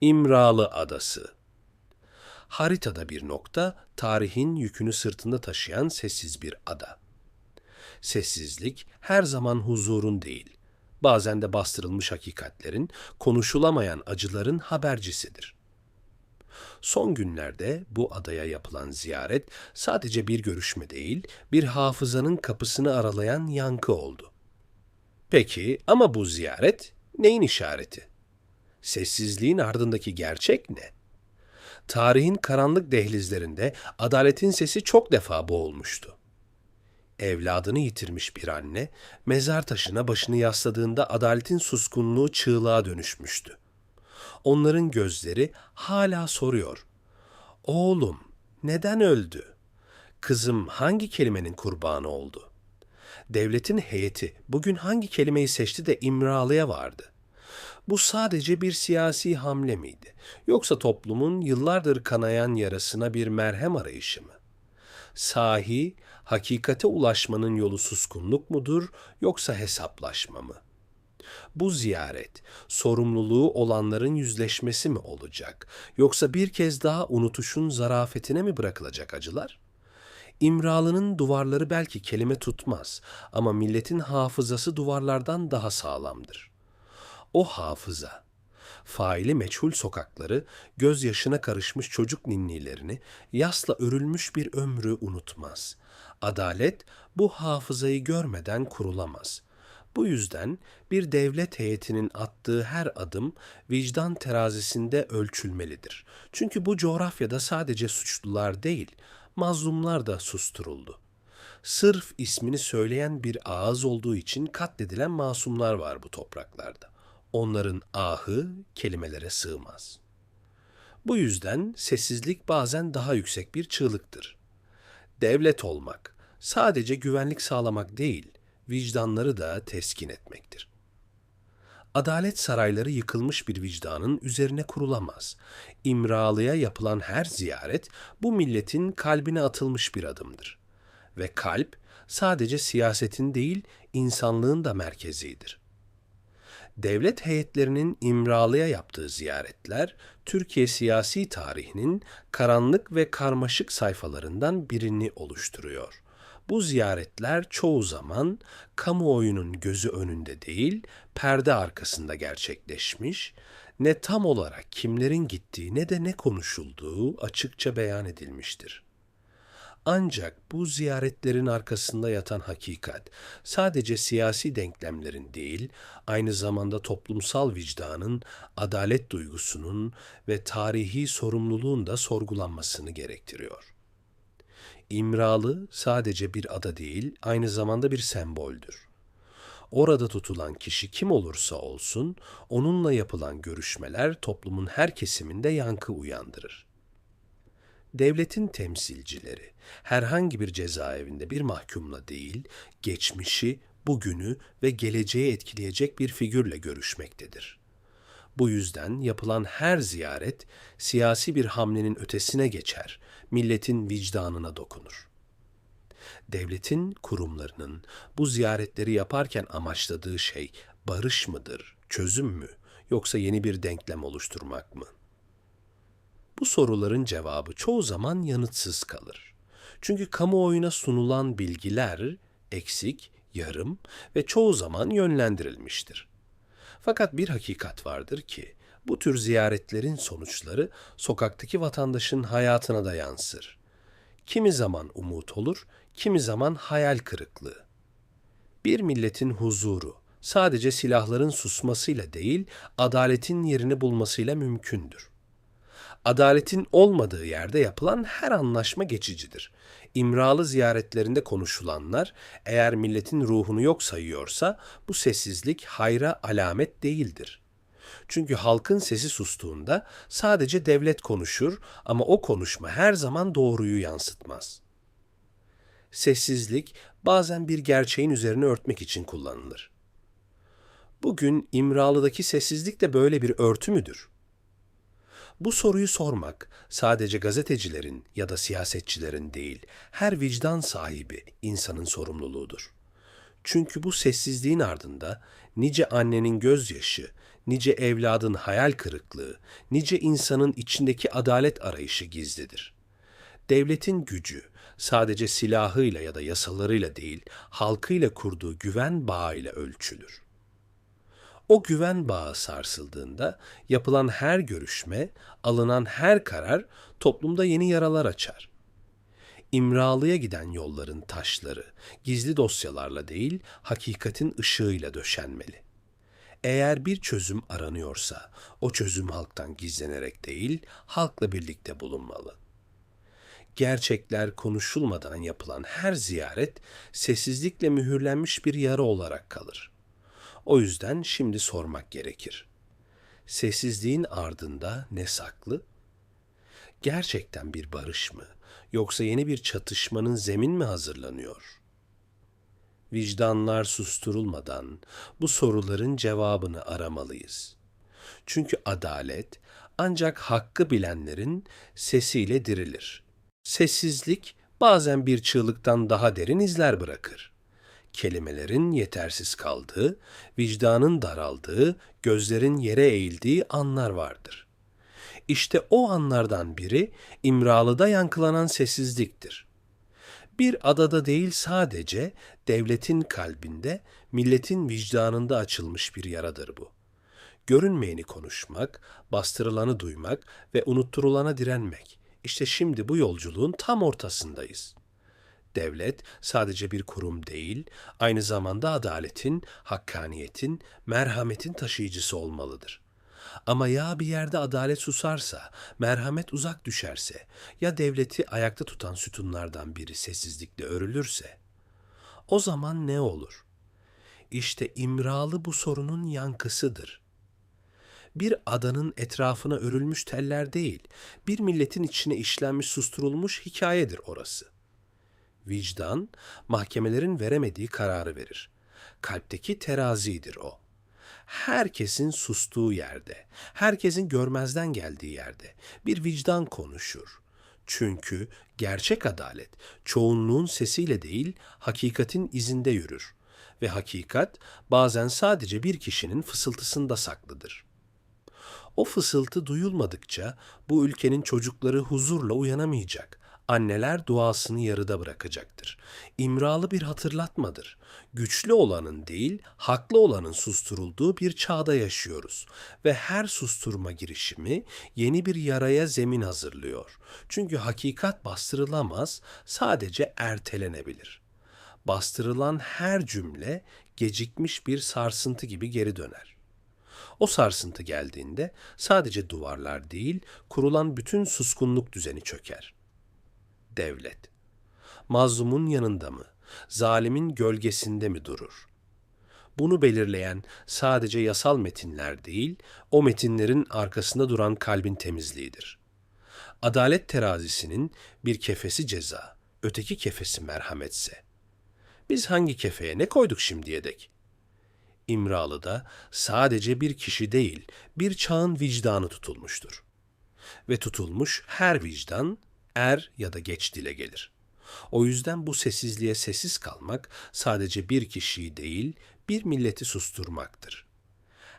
İmralı Adası Haritada bir nokta, tarihin yükünü sırtında taşıyan sessiz bir ada. Sessizlik her zaman huzurun değil, bazen de bastırılmış hakikatlerin, konuşulamayan acıların habercisidir. Son günlerde bu adaya yapılan ziyaret sadece bir görüşme değil, bir hafızanın kapısını aralayan yankı oldu. Peki ama bu ziyaret neyin işareti? Sessizliğin ardındaki gerçek ne? Tarihin karanlık dehlizlerinde adaletin sesi çok defa boğulmuştu. Evladını yitirmiş bir anne, mezar taşına başını yasladığında adaletin suskunluğu çığlığa dönüşmüştü. Onların gözleri hala soruyor. Oğlum, neden öldü? Kızım hangi kelimenin kurbanı oldu? Devletin heyeti bugün hangi kelimeyi seçti de İmralı'ya vardı? Bu sadece bir siyasi hamle miydi? Yoksa toplumun yıllardır kanayan yarasına bir merhem arayışı mı? Sahi, hakikate ulaşmanın yolu suskunluk mudur yoksa hesaplaşma mı? Bu ziyaret sorumluluğu olanların yüzleşmesi mi olacak yoksa bir kez daha unutuşun zarafetine mi bırakılacak acılar? İmralı'nın duvarları belki kelime tutmaz ama milletin hafızası duvarlardan daha sağlamdır. O hafıza, faili meçhul sokakları, gözyaşına karışmış çocuk ninnilerini, yasla örülmüş bir ömrü unutmaz. Adalet bu hafızayı görmeden kurulamaz. Bu yüzden bir devlet heyetinin attığı her adım vicdan terazisinde ölçülmelidir. Çünkü bu coğrafyada sadece suçlular değil, mazlumlar da susturuldu. Sırf ismini söyleyen bir ağız olduğu için katledilen masumlar var bu topraklarda. Onların ahı kelimelere sığmaz. Bu yüzden sessizlik bazen daha yüksek bir çığlıktır. Devlet olmak sadece güvenlik sağlamak değil, vicdanları da teskin etmektir. Adalet sarayları yıkılmış bir vicdanın üzerine kurulamaz. İmralı'ya yapılan her ziyaret bu milletin kalbine atılmış bir adımdır. Ve kalp sadece siyasetin değil, insanlığın da merkezidir. Devlet heyetlerinin İmralı'ya yaptığı ziyaretler, Türkiye siyasi tarihinin karanlık ve karmaşık sayfalarından birini oluşturuyor. Bu ziyaretler çoğu zaman kamuoyunun gözü önünde değil, perde arkasında gerçekleşmiş, ne tam olarak kimlerin gittiği ne de ne konuşulduğu açıkça beyan edilmiştir. Ancak bu ziyaretlerin arkasında yatan hakikat sadece siyasi denklemlerin değil, aynı zamanda toplumsal vicdanın, adalet duygusunun ve tarihi sorumluluğun da sorgulanmasını gerektiriyor. İmralı sadece bir ada değil, aynı zamanda bir semboldür. Orada tutulan kişi kim olursa olsun, onunla yapılan görüşmeler toplumun her kesiminde yankı uyandırır. Devletin temsilcileri herhangi bir cezaevinde bir mahkumla değil, geçmişi, bugünü ve geleceği etkileyecek bir figürle görüşmektedir. Bu yüzden yapılan her ziyaret siyasi bir hamlenin ötesine geçer, milletin vicdanına dokunur. Devletin kurumlarının bu ziyaretleri yaparken amaçladığı şey barış mıdır, çözüm mü yoksa yeni bir denklem oluşturmak mı? Bu soruların cevabı çoğu zaman yanıtsız kalır. Çünkü kamuoyuna sunulan bilgiler eksik, yarım ve çoğu zaman yönlendirilmiştir. Fakat bir hakikat vardır ki bu tür ziyaretlerin sonuçları sokaktaki vatandaşın hayatına da yansır. Kimi zaman umut olur, kimi zaman hayal kırıklığı. Bir milletin huzuru sadece silahların susmasıyla değil, adaletin yerini bulmasıyla mümkündür. Adaletin olmadığı yerde yapılan her anlaşma geçicidir. İmralı ziyaretlerinde konuşulanlar eğer milletin ruhunu yok sayıyorsa bu sessizlik hayra alamet değildir. Çünkü halkın sesi sustuğunda sadece devlet konuşur ama o konuşma her zaman doğruyu yansıtmaz. Sessizlik bazen bir gerçeğin üzerine örtmek için kullanılır. Bugün İmralı'daki sessizlik de böyle bir örtü müdür? Bu soruyu sormak sadece gazetecilerin ya da siyasetçilerin değil, her vicdan sahibi insanın sorumluluğudur. Çünkü bu sessizliğin ardında nice annenin gözyaşı, nice evladın hayal kırıklığı, nice insanın içindeki adalet arayışı gizlidir. Devletin gücü sadece silahıyla ya da yasalarıyla değil, halkıyla kurduğu güven bağıyla ölçülür. O güven bağı sarsıldığında yapılan her görüşme, alınan her karar toplumda yeni yaralar açar. İmralı'ya giden yolların taşları gizli dosyalarla değil, hakikatin ışığıyla döşenmeli. Eğer bir çözüm aranıyorsa, o çözüm halktan gizlenerek değil, halkla birlikte bulunmalı. Gerçekler konuşulmadan yapılan her ziyaret sessizlikle mühürlenmiş bir yara olarak kalır. O yüzden şimdi sormak gerekir. Sessizliğin ardında ne saklı? Gerçekten bir barış mı yoksa yeni bir çatışmanın zemin mi hazırlanıyor? Vicdanlar susturulmadan bu soruların cevabını aramalıyız. Çünkü adalet ancak hakkı bilenlerin sesiyle dirilir. Sessizlik bazen bir çığlıktan daha derin izler bırakır kelimelerin yetersiz kaldığı, vicdanın daraldığı, gözlerin yere eğildiği anlar vardır. İşte o anlardan biri İmralı'da yankılanan sessizliktir. Bir adada değil sadece devletin kalbinde, milletin vicdanında açılmış bir yaradır bu. Görünmeyeni konuşmak, bastırılanı duymak ve unutturulana direnmek. İşte şimdi bu yolculuğun tam ortasındayız.'' Devlet sadece bir kurum değil, aynı zamanda adaletin, hakkaniyetin, merhametin taşıyıcısı olmalıdır. Ama ya bir yerde adalet susarsa, merhamet uzak düşerse, ya devleti ayakta tutan sütunlardan biri sessizlikle örülürse, o zaman ne olur? İşte İmralı bu sorunun yankısıdır. Bir adanın etrafına örülmüş teller değil, bir milletin içine işlenmiş susturulmuş hikayedir orası. Vicdan, mahkemelerin veremediği kararı verir. Kalpteki terazidir o. Herkesin sustuğu yerde, herkesin görmezden geldiği yerde bir vicdan konuşur. Çünkü gerçek adalet çoğunluğun sesiyle değil, hakikatin izinde yürür ve hakikat bazen sadece bir kişinin fısıltısında saklıdır. O fısıltı duyulmadıkça bu ülkenin çocukları huzurla uyanamayacak anneler duasını yarıda bırakacaktır. İmralı bir hatırlatmadır. Güçlü olanın değil, haklı olanın susturulduğu bir çağda yaşıyoruz ve her susturma girişimi yeni bir yaraya zemin hazırlıyor. Çünkü hakikat bastırılamaz, sadece ertelenebilir. Bastırılan her cümle gecikmiş bir sarsıntı gibi geri döner. O sarsıntı geldiğinde sadece duvarlar değil, kurulan bütün suskunluk düzeni çöker devlet. Mazlumun yanında mı, zalimin gölgesinde mi durur? Bunu belirleyen sadece yasal metinler değil, o metinlerin arkasında duran kalbin temizliğidir. Adalet terazisinin bir kefesi ceza, öteki kefesi merhametse. Biz hangi kefeye ne koyduk şimdiye dek? İmralı'da sadece bir kişi değil, bir çağın vicdanı tutulmuştur. Ve tutulmuş her vicdan er ya da geç dile gelir. O yüzden bu sessizliğe sessiz kalmak sadece bir kişiyi değil, bir milleti susturmaktır.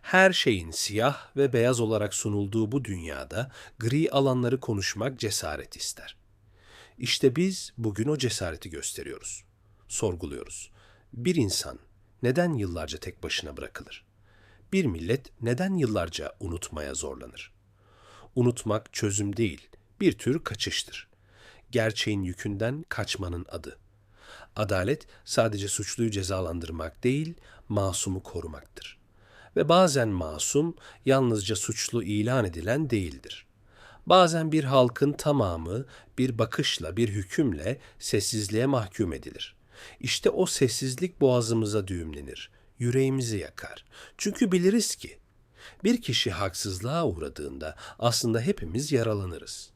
Her şeyin siyah ve beyaz olarak sunulduğu bu dünyada gri alanları konuşmak cesaret ister. İşte biz bugün o cesareti gösteriyoruz. Sorguluyoruz. Bir insan neden yıllarca tek başına bırakılır? Bir millet neden yıllarca unutmaya zorlanır? Unutmak çözüm değil, bir tür kaçıştır. Gerçeğin yükünden kaçmanın adı. Adalet sadece suçluyu cezalandırmak değil, masumu korumaktır. Ve bazen masum yalnızca suçlu ilan edilen değildir. Bazen bir halkın tamamı bir bakışla, bir hükümle sessizliğe mahkum edilir. İşte o sessizlik boğazımıza düğümlenir, yüreğimizi yakar. Çünkü biliriz ki bir kişi haksızlığa uğradığında aslında hepimiz yaralanırız.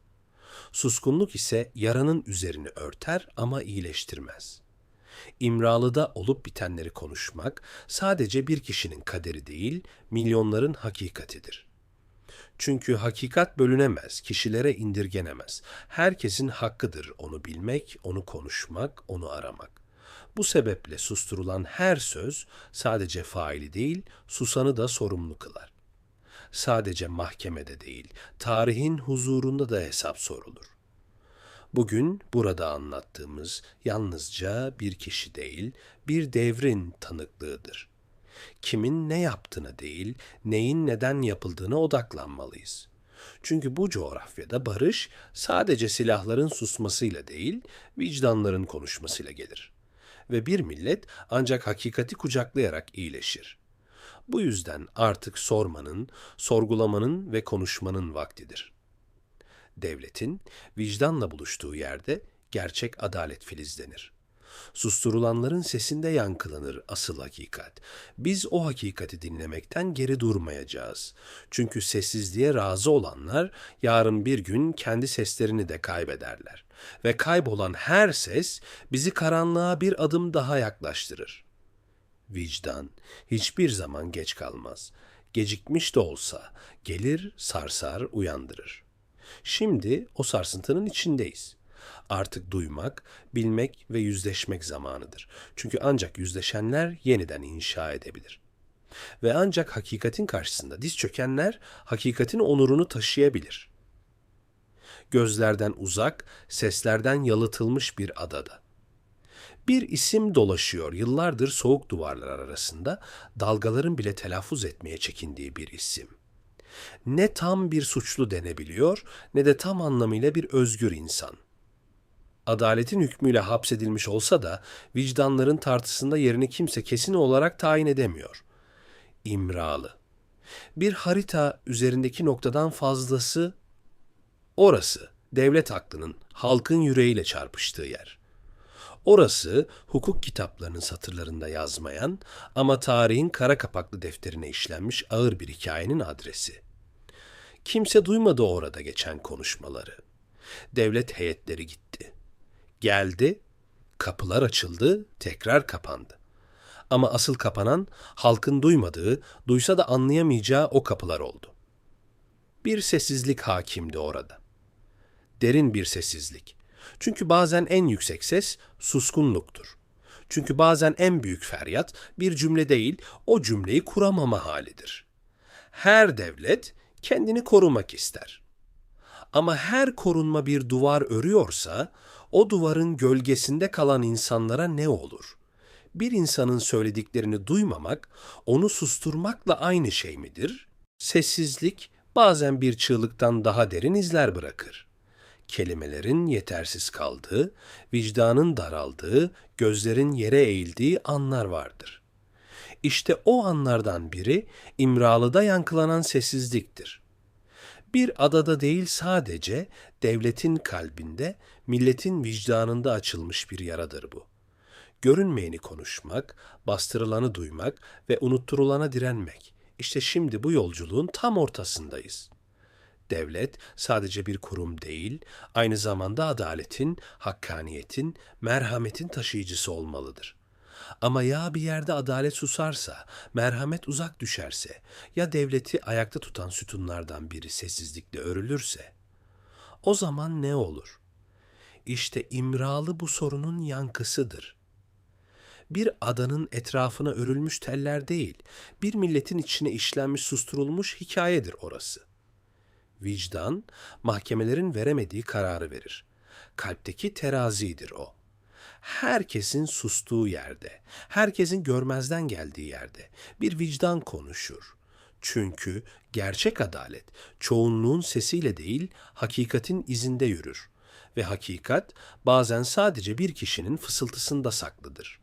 Suskunluk ise yaranın üzerini örter ama iyileştirmez. İmralı'da olup bitenleri konuşmak sadece bir kişinin kaderi değil, milyonların hakikatidir. Çünkü hakikat bölünemez, kişilere indirgenemez. Herkesin hakkıdır onu bilmek, onu konuşmak, onu aramak. Bu sebeple susturulan her söz sadece faili değil, susanı da sorumlu kılar. Sadece mahkemede değil, tarihin huzurunda da hesap sorulur. Bugün burada anlattığımız yalnızca bir kişi değil, bir devrin tanıklığıdır. Kimin ne yaptığına değil, neyin neden yapıldığına odaklanmalıyız. Çünkü bu coğrafyada barış sadece silahların susmasıyla değil, vicdanların konuşmasıyla gelir. Ve bir millet ancak hakikati kucaklayarak iyileşir. Bu yüzden artık sormanın, sorgulamanın ve konuşmanın vaktidir. Devletin vicdanla buluştuğu yerde gerçek adalet filizlenir. Susturulanların sesinde yankılanır asıl hakikat. Biz o hakikati dinlemekten geri durmayacağız. Çünkü sessizliğe razı olanlar yarın bir gün kendi seslerini de kaybederler. Ve kaybolan her ses bizi karanlığa bir adım daha yaklaştırır. Vicdan hiçbir zaman geç kalmaz. Gecikmiş de olsa gelir, sarsar, uyandırır. Şimdi o sarsıntının içindeyiz. Artık duymak, bilmek ve yüzleşmek zamanıdır. Çünkü ancak yüzleşenler yeniden inşa edebilir. Ve ancak hakikatin karşısında diz çökenler hakikatin onurunu taşıyabilir. Gözlerden uzak, seslerden yalıtılmış bir adada. Bir isim dolaşıyor yıllardır soğuk duvarlar arasında, dalgaların bile telaffuz etmeye çekindiği bir isim. Ne tam bir suçlu denebiliyor ne de tam anlamıyla bir özgür insan. Adaletin hükmüyle hapsedilmiş olsa da vicdanların tartısında yerini kimse kesin olarak tayin edemiyor. İmralı. Bir harita üzerindeki noktadan fazlası orası devlet aklının halkın yüreğiyle çarpıştığı yer. Orası hukuk kitaplarının satırlarında yazmayan ama tarihin kara kapaklı defterine işlenmiş ağır bir hikayenin adresi. Kimse duymadı orada geçen konuşmaları. Devlet heyetleri gitti. Geldi, kapılar açıldı, tekrar kapandı. Ama asıl kapanan halkın duymadığı, duysa da anlayamayacağı o kapılar oldu. Bir sessizlik hakimdi orada. Derin bir sessizlik. Çünkü bazen en yüksek ses suskunluktur. Çünkü bazen en büyük feryat bir cümle değil, o cümleyi kuramama halidir. Her devlet kendini korumak ister. Ama her korunma bir duvar örüyorsa, o duvarın gölgesinde kalan insanlara ne olur? Bir insanın söylediklerini duymamak, onu susturmakla aynı şey midir? Sessizlik bazen bir çığlıktan daha derin izler bırakır kelimelerin yetersiz kaldığı, vicdanın daraldığı, gözlerin yere eğildiği anlar vardır. İşte o anlardan biri İmralı'da yankılanan sessizliktir. Bir adada değil sadece devletin kalbinde, milletin vicdanında açılmış bir yaradır bu. Görünmeyeni konuşmak, bastırılanı duymak ve unutturulana direnmek. İşte şimdi bu yolculuğun tam ortasındayız.'' Devlet sadece bir kurum değil, aynı zamanda adaletin, hakkaniyetin, merhametin taşıyıcısı olmalıdır. Ama ya bir yerde adalet susarsa, merhamet uzak düşerse, ya devleti ayakta tutan sütunlardan biri sessizlikle örülürse, o zaman ne olur? İşte imralı bu sorunun yankısıdır. Bir adanın etrafına örülmüş teller değil, bir milletin içine işlenmiş susturulmuş hikayedir orası. Vicdan, mahkemelerin veremediği kararı verir. Kalpteki terazidir o. Herkesin sustuğu yerde, herkesin görmezden geldiği yerde bir vicdan konuşur. Çünkü gerçek adalet çoğunluğun sesiyle değil, hakikatin izinde yürür ve hakikat bazen sadece bir kişinin fısıltısında saklıdır.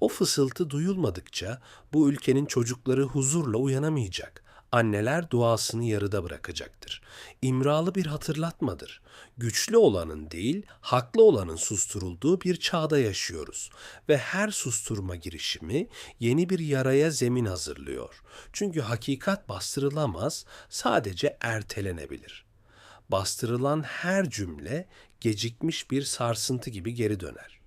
O fısıltı duyulmadıkça bu ülkenin çocukları huzurla uyanamayacak anneler duasını yarıda bırakacaktır. İmralı bir hatırlatmadır. Güçlü olanın değil, haklı olanın susturulduğu bir çağda yaşıyoruz ve her susturma girişimi yeni bir yaraya zemin hazırlıyor. Çünkü hakikat bastırılamaz, sadece ertelenebilir. Bastırılan her cümle gecikmiş bir sarsıntı gibi geri döner.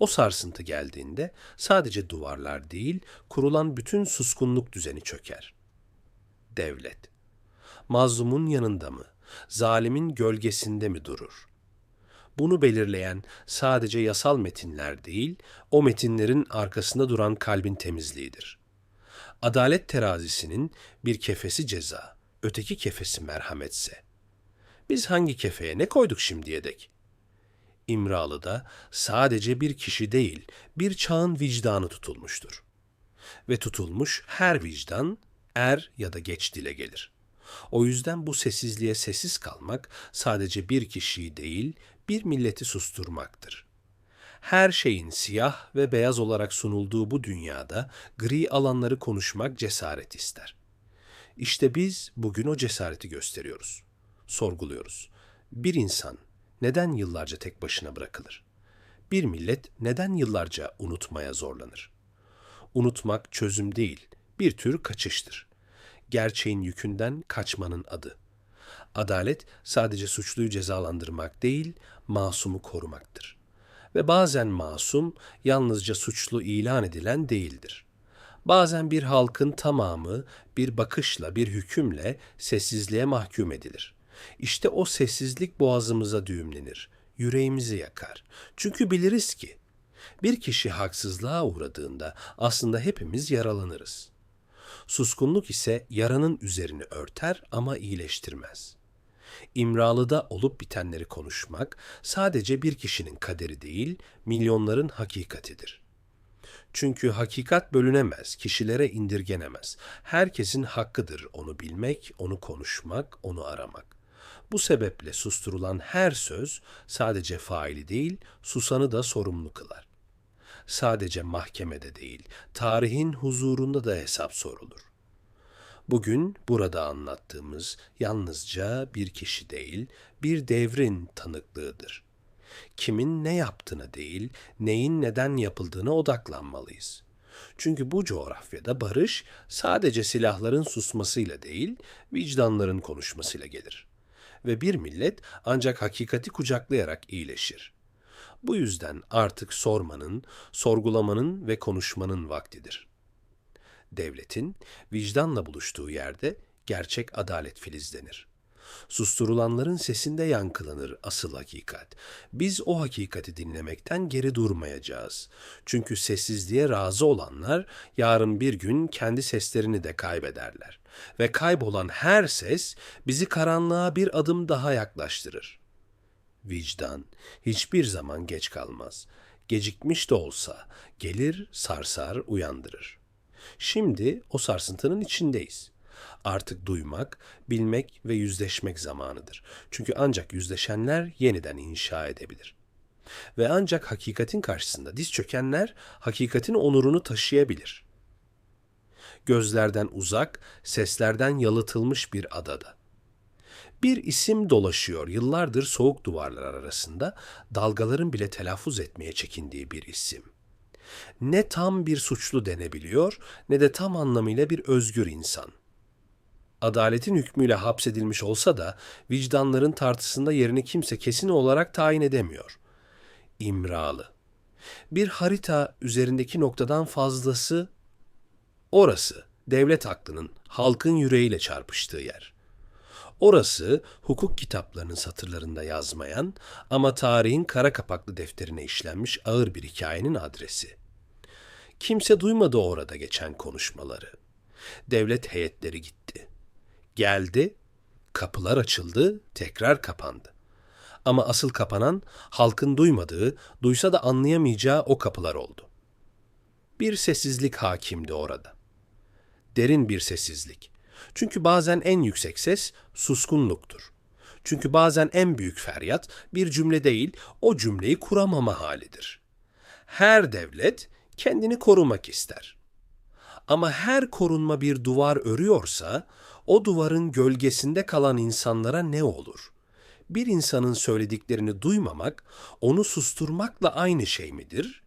O sarsıntı geldiğinde sadece duvarlar değil, kurulan bütün suskunluk düzeni çöker devlet. Mazlumun yanında mı, zalimin gölgesinde mi durur? Bunu belirleyen sadece yasal metinler değil, o metinlerin arkasında duran kalbin temizliğidir. Adalet terazisinin bir kefesi ceza, öteki kefesi merhametse. Biz hangi kefeye ne koyduk şimdiye dek? İmralı'da sadece bir kişi değil, bir çağın vicdanı tutulmuştur. Ve tutulmuş her vicdan er ya da geç dile gelir. O yüzden bu sessizliğe sessiz kalmak sadece bir kişiyi değil, bir milleti susturmaktır. Her şeyin siyah ve beyaz olarak sunulduğu bu dünyada gri alanları konuşmak cesaret ister. İşte biz bugün o cesareti gösteriyoruz. Sorguluyoruz. Bir insan neden yıllarca tek başına bırakılır? Bir millet neden yıllarca unutmaya zorlanır? Unutmak çözüm değil, bir tür kaçıştır. Gerçeğin yükünden kaçmanın adı. Adalet sadece suçluyu cezalandırmak değil, masumu korumaktır. Ve bazen masum yalnızca suçlu ilan edilen değildir. Bazen bir halkın tamamı bir bakışla, bir hükümle sessizliğe mahkum edilir. İşte o sessizlik boğazımıza düğümlenir, yüreğimizi yakar. Çünkü biliriz ki bir kişi haksızlığa uğradığında aslında hepimiz yaralanırız. Suskunluk ise yaranın üzerini örter ama iyileştirmez. İmralı'da olup bitenleri konuşmak sadece bir kişinin kaderi değil, milyonların hakikatidir. Çünkü hakikat bölünemez, kişilere indirgenemez. Herkesin hakkıdır onu bilmek, onu konuşmak, onu aramak. Bu sebeple susturulan her söz sadece faili değil, susanı da sorumlu kılar. Sadece mahkemede değil, tarihin huzurunda da hesap sorulur. Bugün burada anlattığımız yalnızca bir kişi değil, bir devrin tanıklığıdır. Kimin ne yaptığına değil, neyin neden yapıldığına odaklanmalıyız. Çünkü bu coğrafyada barış sadece silahların susmasıyla değil, vicdanların konuşmasıyla gelir. Ve bir millet ancak hakikati kucaklayarak iyileşir. Bu yüzden artık sormanın, sorgulamanın ve konuşmanın vaktidir.'' devletin vicdanla buluştuğu yerde gerçek adalet filizlenir. Susturulanların sesinde yankılanır asıl hakikat. Biz o hakikati dinlemekten geri durmayacağız. Çünkü sessizliğe razı olanlar yarın bir gün kendi seslerini de kaybederler. Ve kaybolan her ses bizi karanlığa bir adım daha yaklaştırır. Vicdan hiçbir zaman geç kalmaz. Gecikmiş de olsa gelir sarsar uyandırır.'' Şimdi o sarsıntının içindeyiz. Artık duymak, bilmek ve yüzleşmek zamanıdır. Çünkü ancak yüzleşenler yeniden inşa edebilir. Ve ancak hakikatin karşısında diz çökenler hakikatin onurunu taşıyabilir. Gözlerden uzak, seslerden yalıtılmış bir adada. Bir isim dolaşıyor yıllardır soğuk duvarlar arasında, dalgaların bile telaffuz etmeye çekindiği bir isim ne tam bir suçlu denebiliyor ne de tam anlamıyla bir özgür insan. Adaletin hükmüyle hapsedilmiş olsa da vicdanların tartısında yerini kimse kesin olarak tayin edemiyor. İmralı. Bir harita üzerindeki noktadan fazlası orası devlet aklının halkın yüreğiyle çarpıştığı yer. Orası hukuk kitaplarının satırlarında yazmayan ama tarihin kara kapaklı defterine işlenmiş ağır bir hikayenin adresi. Kimse duymadı orada geçen konuşmaları. Devlet heyetleri gitti. Geldi, kapılar açıldı, tekrar kapandı. Ama asıl kapanan halkın duymadığı, duysa da anlayamayacağı o kapılar oldu. Bir sessizlik hakimdi orada. Derin bir sessizlik. Çünkü bazen en yüksek ses suskunluktur. Çünkü bazen en büyük feryat bir cümle değil, o cümleyi kuramama halidir. Her devlet kendini korumak ister. Ama her korunma bir duvar örüyorsa, o duvarın gölgesinde kalan insanlara ne olur? Bir insanın söylediklerini duymamak, onu susturmakla aynı şey midir?